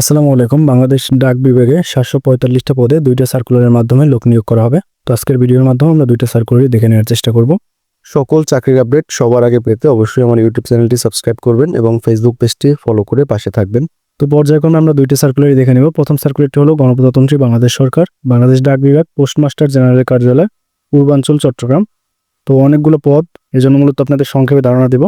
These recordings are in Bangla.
আসসালামু আলাইকুম। বাংলাদেশ ডাক বিভাগে সাতশো পঁয়তাল্লিশটা পদে দুইটা সার্কুলারের মাধ্যমে লোক নিয়োগ করা হবে। তো আজকের ভিডিওর মাধ্যমে আমরা দুইটা সার্কুলারই দেখে নেওয়ার চেষ্টা করব। সকল চাকরির আপডেট সবার আগে পেতে অবশ্যই আমার ইউটিউব চ্যানেলটি সাবস্ক্রাইব করবেন এবং ফেসবুক পেজটি ফলো করে পাশে থাকবেন। তো পর্যায়ক্রমে আমরা দুইটা সার্কুলারই দেখে নেব। প্রথম সার্কুলারটি হলো গণপ্রজাতন্ত্রী বাংলাদেশ সরকার, বাংলাদেশ ডাক বিভাগ, পোস্টমাস্টার জেনারেল কার্যালয়, পূর্বাঞ্চল, চট্টগ্রাম। তো অনেকগুলো পদ, এজন্য মূলত আপনাদের সংক্ষেপে ধারণা দেব।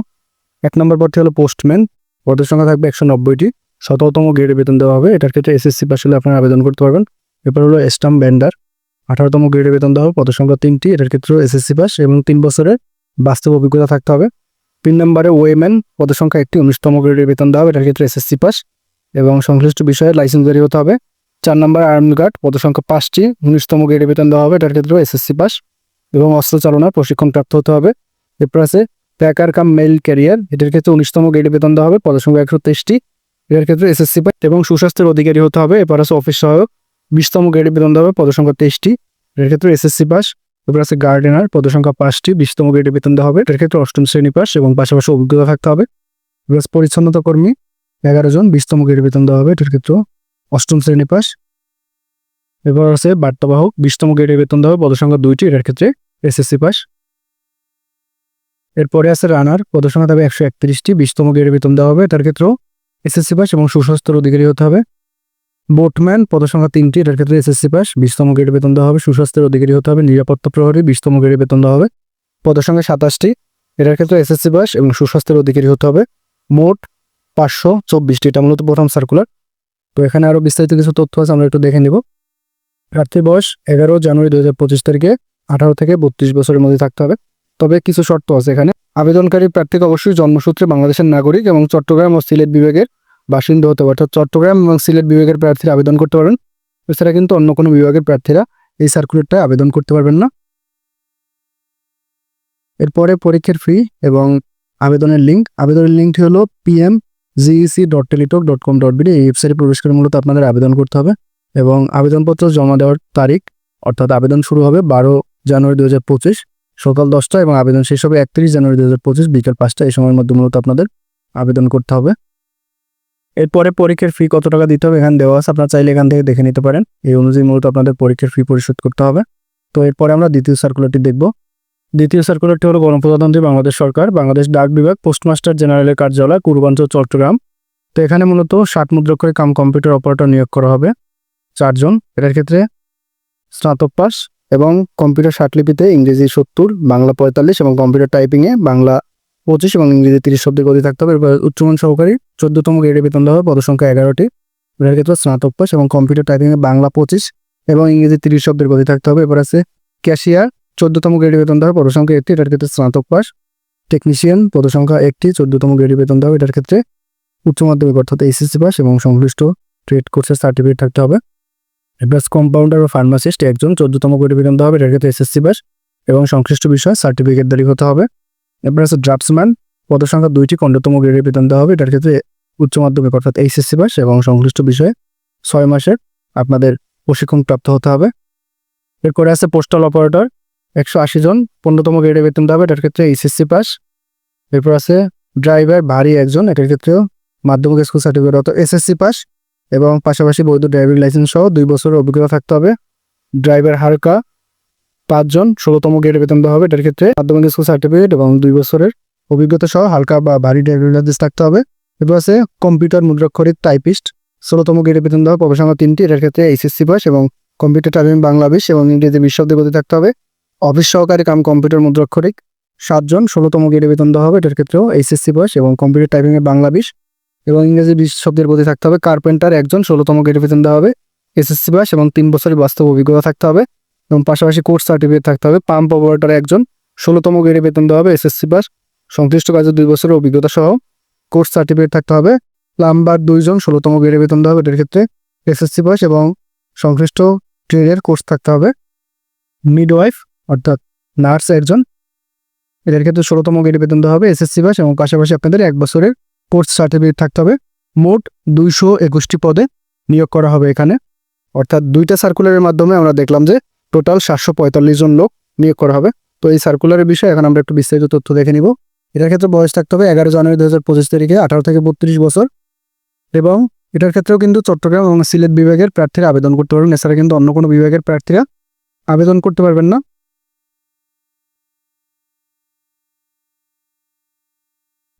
এক নম্বর পদটি হলো পোস্টম্যান, পদের সংখ্যা থাকবে একশো নব্বইটি। শততম গ্রেডে বেতন দেওয়া হবে। এটার ক্ষেত্রে এসএসসি পাস হলে আপনারা আবেদন করতে পারবেন। এরপর হলো স্টাম্প ব্যান্ডার আঠারোতম গ্রেডে বেতন দেওয়া হবে, পদের সংখ্যা তিনটি। এটার ক্ষেত্রেও এসএসসি পাস এবং তিন বছরের বাস্তব অভিজ্ঞতা থাকতে হবে। তিন নম্বরে ওয়েম্যান পদের সংখ্যা একটি। উনিশতম গ্রেডে বেতন দেওয়া হবে, এটার ক্ষেত্রে এসএসসি পাস এবং সংশ্লিষ্ট বিষয়ে লাইসেন্স জারি হতে হবে। চার নম্বর আর্মি গার্ড পদের সংখ্যা পাঁচটি। উনিশতম গ্রেডে বেতন দেওয়া হবে, এটার ক্ষেত্রেও এসএসসি পাস এবং অস্ত্র চালনার প্রশিক্ষণ প্রাপ্ত হতে হবে। এরপর আছে প্যাকার কাম মেল ক্যারিয়ার এটার ক্ষেত্রে উনিশতম গ্রেডে বেতন দেওয়া হবে, পদের সংখ্যা একশো তেইশটি। এটার ক্ষেত্রে এসএসসি পাস এবং সুস্বাস্থ্যের অধিকারী হতে হবে। এরপর আছে অফিস সহায়ক। বিশতম গ্রেডে বেতন দেওয়া হবে পদসংখ্যা তেইশটি। এর ক্ষেত্রে এসএসসি পাস। এরপর আছে গার্ডেনার পদসংখ্যা পাঁচটি। বিশতম গ্রেডে বেতন দেওয়া হবে। এর ক্ষেত্রে অষ্টম শ্রেণি পাস এবং পাশাপাশি অভিজ্ঞতা থাকতে হবে। এবার আছে পরিচ্ছন্নতা কর্মী। এগারো জন বিশতম গ্রেডে বেতন দেওয়া হবে। এটার ক্ষেত্রে অষ্টম শ্রেণি পাস। এবার আছে বার্তাবাহক। বিশতম গ্রেডে বেতন দেওয়া হবে। পদসংখ্যা দুইটি। এটার ক্ষেত্রে এসএসসি পাস। এরপরে আছে রানার পদসংখ্যা থাকবে একশো একত্রিশটি। বিশতম গ্রেডে বেতন দেওয়া হবে। তার ক্ষেত্রেও এসএসসি পাস এবং সুস্বাস্থ্যের অধিকারী হতে হবে। বোটম্যান পদসংখ্যা তিনটি, এটার ক্ষেত্রে এসএসসি পাস, বিশতম গ্রেডে বেতন দেওয়া হবে, সুস্বাস্থ্যের অধিকারী হতে হবে, নিরাপত্তা প্রহরী, বিশতম গ্রেডে বেতন দেওয়া হবে। পদসংখ্যা সাতাশটি, এটার ক্ষেত্রে এসএসসি পাস এবং সুস্বাস্থ্যের অধিকারী হতে হবে। মোট পাঁচশো চব্বিশটি, এটা মূলত প্রথম সার্কুলার তো এখানে আরও বিস্তারিত কিছু তথ্য আছে, আমরা একটু দেখে নিব। প্রার্থীর বয়স এগারো জানুয়ারি দু হাজার পঁচিশ তারিখে, আঠারো থেকে বত্রিশ বছরের মধ্যে থাকতে হবে। তবে কিছু শর্ত আছে এখানে। আবেদনকারী প্রার্থীকে অবশ্যই জন্মসূত্রে বাংলাদেশের নাগরিক এবং চট্টগ্রাম ও সিলেট বিভাগের বাসিন্দা হতে হবে। অর্থাৎ চট্টগ্রাম এবং সিলেট বিভাগের প্রার্থীরা আবেদন করতে পারবেন। এছাড়া কিন্তু অন্য কোনো বিভাগের প্রার্থীরা এই সার্কুলারটায় আবেদন করতে পারবেন না। এরপরে পরীক্ষার ফি এবং আবেদনের লিঙ্ক আবেদনের লিঙ্কটি হলো PM GEC dot Teletalk dot com dot BD এই ওয়েবসাইটে প্রবেশ করে মূলত আপনাদের আবেদন করতে হবে এবং আবেদনপত্র জমা দেওয়ার তারিখ, অর্থাৎ আবেদন শুরু হবে বারো জানুয়ারি দু হাজার পঁচিশ। সকাল দশটা এবং আবেদন শেষ হবে একত্রিশ জানুয়ারি দু হাজার পঁচিশ বিকেল পাঁচটা এই সময়ের মধ্যে মূলত আপনাদের আবেদন করতে হবে। এরপরে পরীক্ষার ফি কত টাকা দিতে হবে এখানে দেওয়া আছে। আপনারা চাইলে এখান থেকে দেখে নিতে পারেন। এই অনুযায়ী মূলত আপনাদের পরীক্ষার ফি পরিশোধ করতে হবে। তো এরপরে আমরা দ্বিতীয় সার্কুলারটি দেখব। দ্বিতীয় সার্কুলারটি হলো গণপ্রজাতন্ত্রী বাংলাদেশ সরকার, বাংলাদেশ ডাক বিভাগ, পোস্টমাস্টার জেনারেলের কার্যালয় পূর্বাঞ্চল চট্টগ্রাম। তো এখানে মূলত ষাট মুদ্রাক্ষরে কাম কম্পিউটার অপারেটর নিয়োগ করা হবে চারজন। এটার ক্ষেত্রে স্নাতক পাস এবং কম্পিউটার ষাটলিপিতে ইংরেজি সত্তর, বাংলা পঁয়তাল্লিশ এবং কম্পিউটার টাইপিংয়ে বাংলা পঁচিশ এবং ইংরেজি তিরিশ শব্দের গতি থাকতে হবে। এরপর উচ্চমান সহকারী, চোদ্দতম গ্রেডে বেতন দেওয়া হবে, পদসংখ্যা এগারোটি। এর ক্ষেত্রে স্নাতক পাস এবং কম্পিউটার টাইপিংয়ে বাংলা পঁচিশ এবং ইংরেজি তিরিশ শব্দের গতি থাকতে হবে। এরপর আছে ক্যাশিয়ার, চোদ্দতম গ্রেডে বেতন দেওয়া হবে, পদসংখ্যা একটি, এটার ক্ষেত্রে স্নাতক পাস টেকনিশিয়ান, পদসংখ্যা একটি, চোদ্দতম গ্রেডে বেতন দেওয়া হবে, এটার ক্ষেত্রে উচ্চ মাধ্যমিক অর্থাৎ এইচএসসি পাস এবং সংশ্লিষ্ট ট্রেড কোর্সের সার্টিফিকেট থাকতে হবে। এবার কম্পাউন্ডার বা ফার্মাসিস্ট একজন চোদ্দতম বেতন হবে এটার ক্ষেত্রে এসএসসি পাস এবং সংশ্লিষ্ট বিষয়ে সার্টিফিকেট দাঁড়ি হতে হবে। এরপর আছে ড্রাফটসম্যান পদসংখ্যা দুইটি, পনেরোতম গ্রেডের বেতন দেওয়া হবে, এটার ক্ষেত্রে উচ্চ মাধ্যমিক অর্থাৎ এইচএসসি পাস এবং সংশ্লিষ্ট বিষয়ে ছয় মাসের আপনাদের প্রশিক্ষণ প্রাপ্ত হতে হবে। এরপরে আছে পোস্টাল অপারেটর একশো আশি জন, পনেরোতম গ্রেডে বেতন দেওয়া হবে, এটার ক্ষেত্রে এইচএসসি পাস এরপর আছে ড্রাইভার ভারী একজন, এটার ক্ষেত্রেও মাধ্যমিক স্কুল সার্টিফিকেট অর্থাৎ এসএসসি পাস এবং পাশাপাশি বৈধ ড্রাইভিং লাইসেন্স সহ দুই বছরের অভিজ্ঞতা থাকতে হবে। ড্রাইভার হালকা পাঁচজন, ষোলোতম গ্রেডে বেতন দেওয়া হবে। এটার ক্ষেত্রে মাধ্যমিক স্কুল সার্টিফিকেট এবং দুই বছরের অভিজ্ঞতা সহ হালকা বা ভারী ড্রাইভিং লাইসেন্স থাকতে হবে। এরপর আছে কম্পিউটার মুদ্রাক্ষরিক টাইপিস্ট, ষোলোতম গ্রেডে বেতন দেওয়া প্রবেশনা তিনটি। এটার ক্ষেত্রে এইচএসসি পাস এবং কম্পিউটার টাইপিং বাংলাদেশ এবং ইংরেজি বিশ শব্দের গতি থাকতে হবে। অফিস সহকারী কাম কম্পিউটার মুদ্রাক্ষরিক, সাতজন, ষোলোতম গ্রেডে বেতন দেওয়া হবে। এটার ক্ষেত্রেও এইচএসসি পাস এবং কম্পিউটার টাইপিংয়ে বাংলা বিশ এবং ইংরেজি বিশ শব্দের গতি থাকতে হবে। কার্পেন্টার একজন, ষোলোতম গ্রেডে বেতন দেওয়া হবে। এসএসসি পাস এবং তিন বছরের বাস্তব অভিজ্ঞতা থাকতে হবে এবং পাশাপাশি কোর্স সার্টিফিকেট থাকতে হবে। পাম্প অপারেটর একজন, ষোলোতম গ্রেডে বেতন দেওয়া হবে এসএসসি পাস। সংশ্লিষ্ট কাজে দুই বছরের অভিজ্ঞতা সহ কোর্স সার্টিফিকেট থাকতে হবে। প্লাম্বার দুইজন, ষোলোতম গ্রেডে বেতন দেওয়া হবে। এটার ক্ষেত্রে এসএসসি পাস এবং সংশ্লিষ্ট ট্রেডের কোর্স থাকতে হবে। মিডওয়াইফ অর্থাৎ নার্স একজন এদের ক্ষেত্রে ষোলোতম গ্রেডে বেতন দেওয়া হবে এসএসসি পাস এবং পাশাপাশি আপনাদের এক বছরের কোর্স সার্টিফিকেট থাকতে হবে। মোট দুইশো একুশটি পদে নিয়োগ করা হবে এখানে। অর্থাৎ দুইটা সার্কুলারের মাধ্যমে আমরা দেখলাম যে টোটাল সাতশো পঁয়তাল্লিশ জন লোক নিয়োগ করা হবে। তো এই সার্কুলারের বিষয়ে এখন আমরা একটু বিস্তারিত তথ্য দেখে নিব। এটার ক্ষেত্রে বয়স থাকতে হবে এগারো জানুয়ারি দু হাজার পঁচিশ তারিখে, আঠারো থেকে বত্রিশ বছর। এবং এটার ক্ষেত্রেও কিন্তু চট্টগ্রাম এবং সিলেট বিভাগের প্রার্থীরা আবেদন করতে পারবেন। এছাড়া কিন্তু অন্য কোনো বিভাগের প্রার্থীরা আবেদন করতে পারবেন না।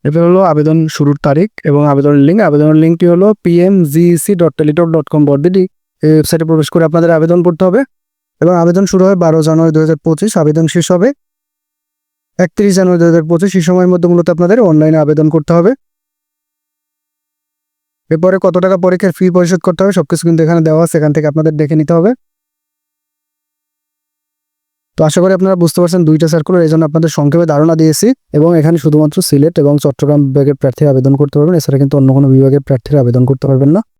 এবার হলো আবেদন শুরুর তারিখ এবং আবেদনের লিঙ্ক আবেদনের লিঙ্কটি হলো PMGC dot Teletalk dot com BD এই ওয়েবসাইটে প্রবেশ করে আপনাদের আবেদন করতে হবে এবং আবেদন শুরু হয় বারো জানুয়ারি দু হাজার পঁচিশ, আবেদন শেষ হবে একত্রিশ জানুয়ারি দু হাজার পঁচিশ, এই সময়ের মধ্যে মূলত আপনাদের অনলাইনে আবেদন করতে হবে। এরপরে কত টাকা পরীক্ষার ফি পরিশোধ করতে হবে সবকিছু কিন্তু এখানে দেওয়া আছে, এখান থেকে আপনাদের দেখে নিতে হবে। তো আশা করি আপনারা বুঝতে পারছেন দুইটা সার্কুলার এই জন্য আপনাদের সংক্ষেপে ধারণা দিয়েছি এবং এখানে শুধুমাত্র সিলেট এবং চট্টগ্রাম বিভাগের প্রার্থীরা আবেদন করতে পারবেন। এছাড়া কিন্তু অন্য কোনো বিভাগের প্রার্থীরা আবেদন করতে পারবেন না।